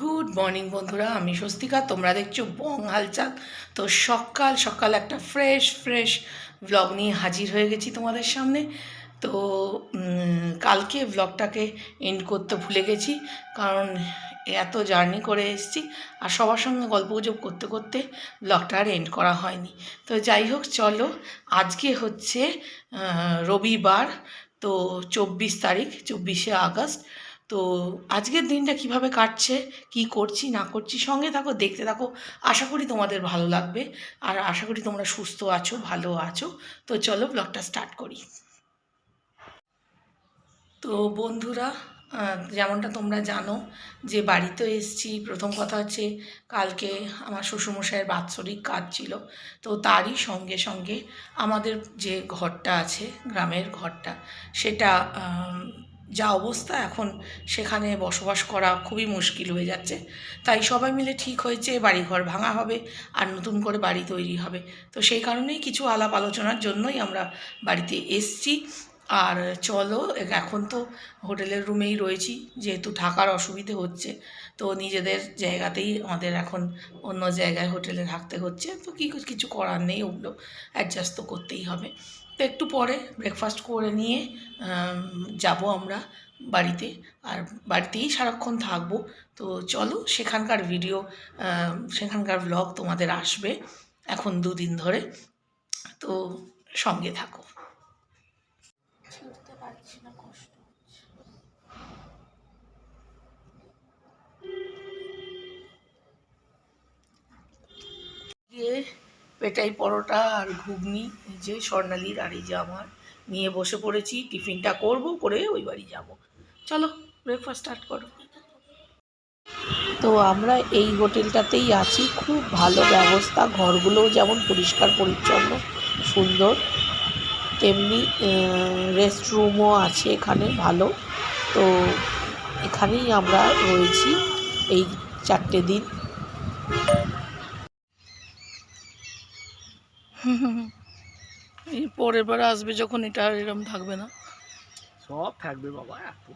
Good morning বন্ধুরা। আমি স্বস্তিকা। তোমরা দেখছ বং হালচাল। তো সকাল সকাল একটা ফ্রেশ ফ্রেশ ব্লগ নিয়ে হাজির হয়ে গেছি তোমাদের সামনে। তো কালকে ব্লগটাকে এন্ড করতে ভুলে গেছি, কারণ এত জার্নি করে এসেছি আর সবার সঙ্গে গল্প গুজব করতে করতে ব্লগটা আর এন্ড করা হয়নি। তো যাই হোক, চলো। আজকে হচ্ছে রবিবার। তো চব্বিশ তারিখ, চব্বিশে আগস্ট। তো আজকের দিনটা কীভাবে কাটছে, কি করছি, না করছি, সঙ্গে থাকো, দেখতে থাকো। আশা করি তোমাদের ভালো লাগবে। আর আশা করি তোমরা সুস্থ আছো, ভালো আছো। তো চলো ব্লগটা স্টার্ট করি। তো বন্ধুরা যেমনটা তোমরা জানো যে বাড়িতে এসছি, প্রথম কথা হচ্ছে কালকে আমার শ্বশুরমশাইয়ের বাৎসরিক কাজ ছিল। তো তারই সঙ্গে সঙ্গে আমাদের যে ঘরটা আছে, গ্রামের ঘরটা, সেটা যা অবস্থা এখন সেখানে বসবাস করা খুবই মুশকিল হয়ে যাচ্ছে। তাই সবাই মিলে ঠিক হয়েছে, বাড়িঘর ভাঙা হবে আর নতুন করে বাড়ি তৈরি হবে। তো সেই কারণেই কিছু আলাপ আলোচনার জন্যই আমরা বাড়িতে এসছি। আর চলো, এখন তো হোটেলের রুমেই রয়েছি, যেহেতু থাকার অসুবিধে হচ্ছে, তো নিজেদের জায়গাতেই আমাদের এখন অন্য জায়গায় হোটেলে থাকতে হচ্ছে। তো কি কিছু করার নেই, ওগুলো অ্যাডজাস্ট তো করতেই হবে। তো একটু পরে ব্রেকফাস্ট করে নিয়ে যাব আমরা বাড়িতে। আর বাড়িতেই সারাক্ষণ থাকব। তো চলো সেখানকার ভিডিও সেখানকার ব্লগ তোমাদের আসবে এখন দুদিন ধরে। তো সঙ্গে থাকো। পারছি না কষ্ট হচ্ছে। গিয়ে পেটাই পরোটা আর ঘুগনি, এই যে স্বর্ণালীর আর এই যে আমার। নিয়ে বসে পড়েছি, টিফিনটা করব, করে ওই বাড়ি যাব। চলো ব্রেকফাস্ট স্টার্ট করো। তো আমরা এই হোটেলটাতেই আছি। খুব ভালো ব্যবস্থা, ঘরগুলোও যেমন পরিষ্কার, পরিচ্ছন্ন, সুন্দর, তেমনি রেস্টরুমও আছে এখানে, ভালো। তো এখানেই আমরা রয়েছি এই চারটে দিন। পরের বার আসবে যখন এটা আর এরম থাকবে না। সব থাকবে বাবা এত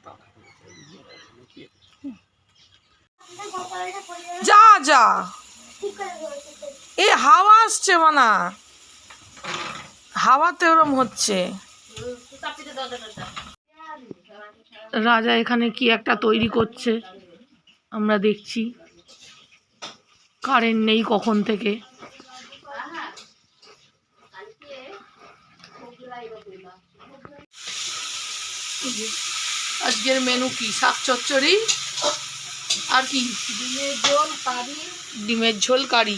যা যা। এ হাওয়া আসছে মানা। হাওয়াতে ওরম হচ্ছে। রাজা এখানে কি একটা তৈরি করছে আমরা দেখছি। কারেন্ট নেই কখন থেকে। আজকের মেনু কি? শাক চচ্চড়ি? আর কি? ডিমের ঝোল কারি। ডিমের ঝোল কারি।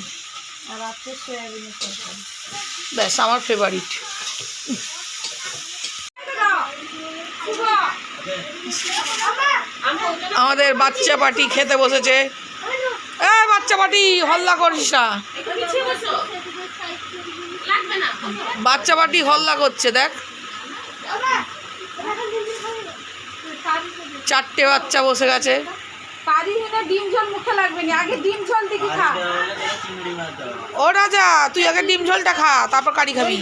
আর আছে সয়াবিনের তরকারি। ব্যাস আমার ফেভারিট আমাদের বাচ্চা পাটি খেতে বসেছে। এ বাচ্চা পাটি হল্লা করিস না। বাচ্চা পাটি হল্লা করছে দেখ। চারটে বাচ্চা বসে গেছে। কারি হেনে ডিম ঝোল মুখে লাগবে না আগে ডিম ঝোল দেখি খা। ও রাজা তুই আগে ডিম ঝোলটা খা তারপর কারি খাবি।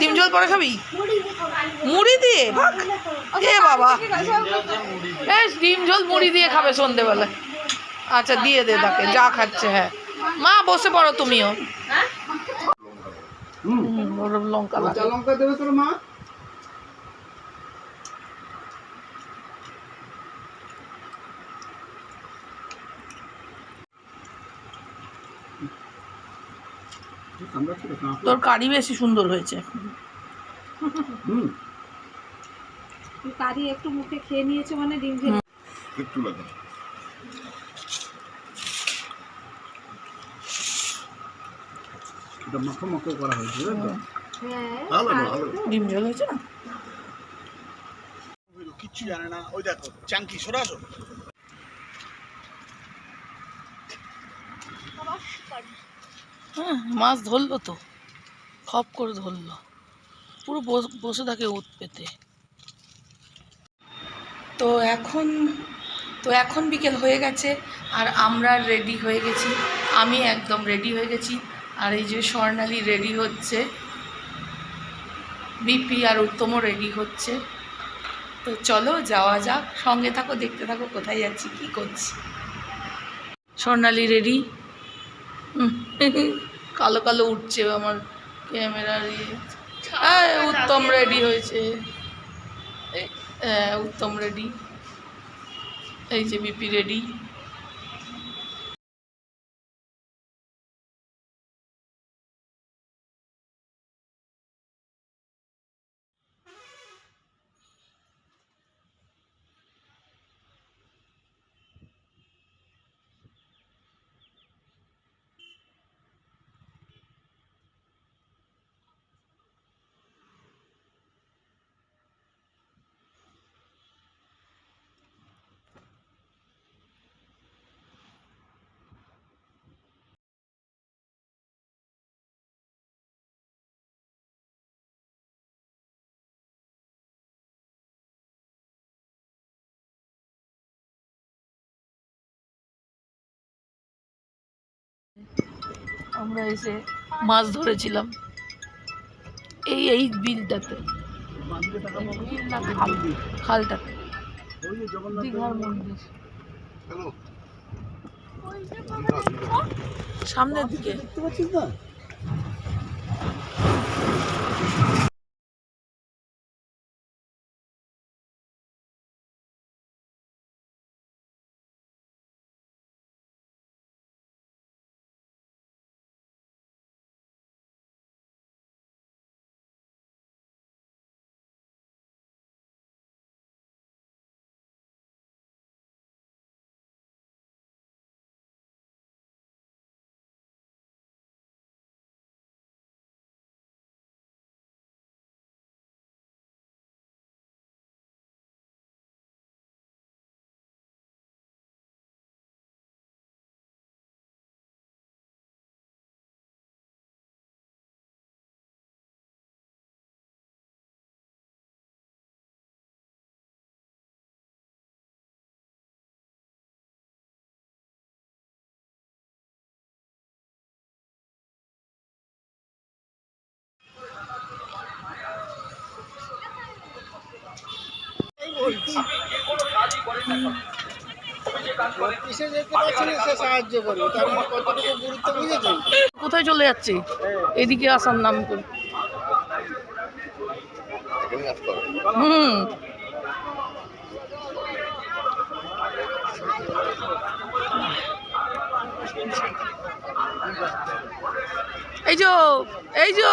ডিম ঝোল পরে খাবি? মুড়ি দিয়ে ভাগ এ বাবা। এ ডিম ঝোল মুড়ি দিয়ে খাবে সন্ধেবেলা আচ্ছা দিয়ে দে তাকে যা খাচ্ছে হ্যাঁ। মা বসে পড়ো তুমিও। লঙ্কা লঙ্কা দেবে তোর মা? তোর কারি বেশি সুন্দর হয়েছে কারি একটু মুখে খেয়ে নিয়েছে মানে ডিম ঝোল একটু লাগে। এটা মাখো মাখো করা হয়েছে তো হ্যাঁ ভালো ভালো। ডিম ঝোল হয়েছে না? কিচ্ছু জানে না। ওই দেখো চাঙ্কি সরে হ্যাঁ মাছ ধরলো তো। খপ করে ধরলো। পুরো বস- থাকে উত পেতে। তো এখন তো এখন বিকেল হয়ে গেছে আর আমরা রেডি হয়ে গেছি। আমি একদম রেডি হয়ে গেছি। আর এই যে স্বর্ণালী রেডি হচ্ছে। বিপি আর উত্তমও রেডি হচ্ছে। তো চলো যাওয়া যাক। সঙ্গে থাকো, দেখতে থাকো কোথায় যাচ্ছি, কি করছি। স্বর্ণালী রেডি কালো কালো উঠছে আমার ক্যামেরার ইয়ে। হ্যাঁ উত্তম রেডি হয়েছে। হ্যাঁ, উত্তম রেডি। এই যে বিপি রেডি। আমরা এসে মাছ ধরেছিলাম। এই এই বিলটাতে। বিল খালটাতে। দীঘার মন্দির। সামনের দিকে। দেখতে পাচ্ছিস না? অফিসে যেতে পারছি না সে সাহায্য করবে। তার মানে কতটুকু গুরুত্ব বুঝেছেন? কোথায় চলে যাচ্ছে? এদিকে আসার নাম করে হুম। এই যো এই যো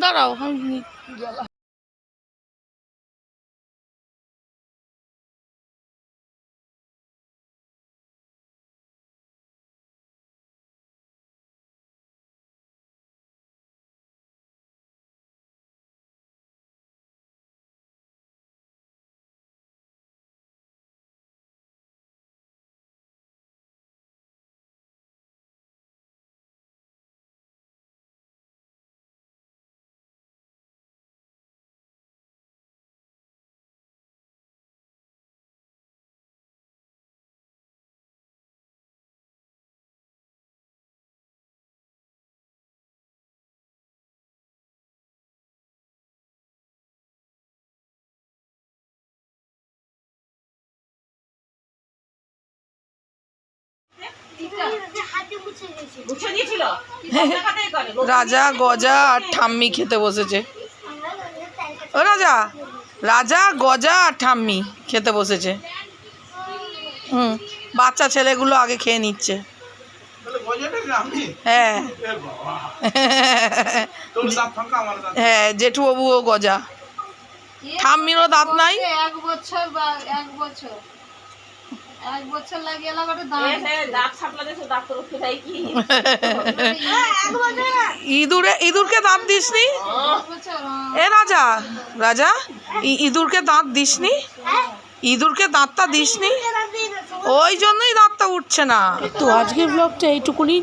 দাঁড়াও আমি রাজা গজা আর ঠাম্মি খেতে বসেছে। ও রাজা রাজা গজা আর ঠাম্মি খেতে বসেছে। হুম বাচ্চা ছেলেগুলো আগে খেয়ে নিচ্ছে। হ্যাঁ। বাবা। হ্যাঁ জেঠু বাবুও গজা ঠাম্মিরও দাঁত নাই। এক বছর বা এক বছর। এক বছর লাগে এলাম একটা দাঁত ইঁদুরে ইঁদুরকে দাঁত দিসনি? এ রাজা রাজা ই- ইঁদুরকে দাঁত দিসনি? ইঁদুরকে দাঁতটা দিসনি? ওই জন্যই দাঁতটা উঠছে না। তো আজকের ব্লগটা এইটুকুনি।